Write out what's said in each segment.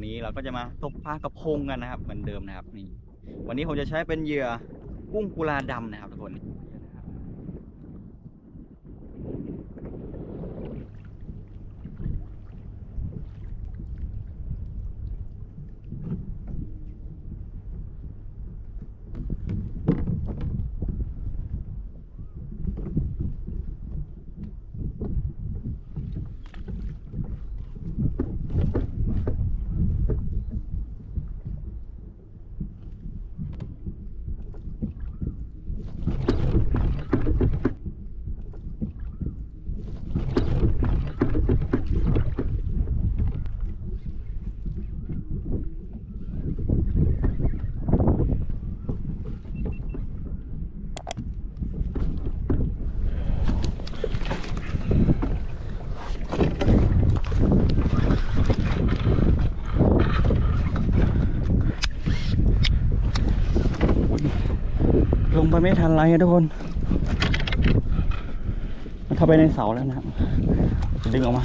วันนี้เราก็จะมาตกปลากระพงกันนะครับเหมือนเดิมนะครับนี่วันนี้ผมจะใช้เป็นเหยื่อกุ้งกุลาดำนะครับทุกคน ไปไม่ทันไรทุกคนมันเข้าไปในเสาแล้วนะครับจะดึงออกมา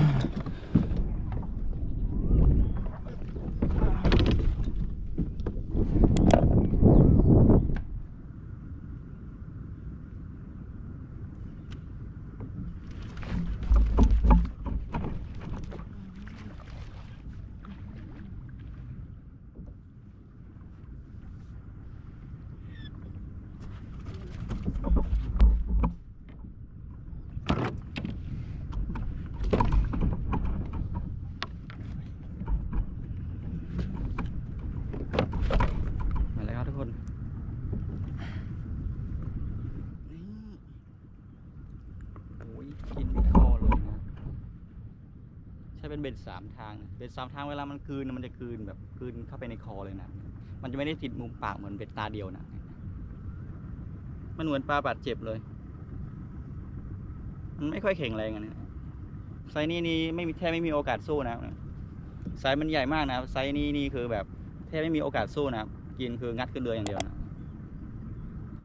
มาแล้วครับทุกคน นี่โอ้ยกินไม่คอเลยนะ ใช้เป็นเบ็ดสามทางเบ็ดสามทางเวลามันคืนมันจะคืนแบบคืนเข้าไปในคอเลยนะ มันจะไม่ได้ติดมุมปากเหมือนเบ็ดตาเดียวนะ มันเหมือนปลาบาดเจ็บเลย มันไม่ค่อยแข็งแรงอันนี้ไซนี้นี่ไม่มีแทบไม่มีโอกาสสู้นะไซมันใหญ่มากนะไซนี้นี่คือแบบแทบไม่มีโอกาสสู้นะกินคืองัดขึ้นเรืออย่างเดียวนะ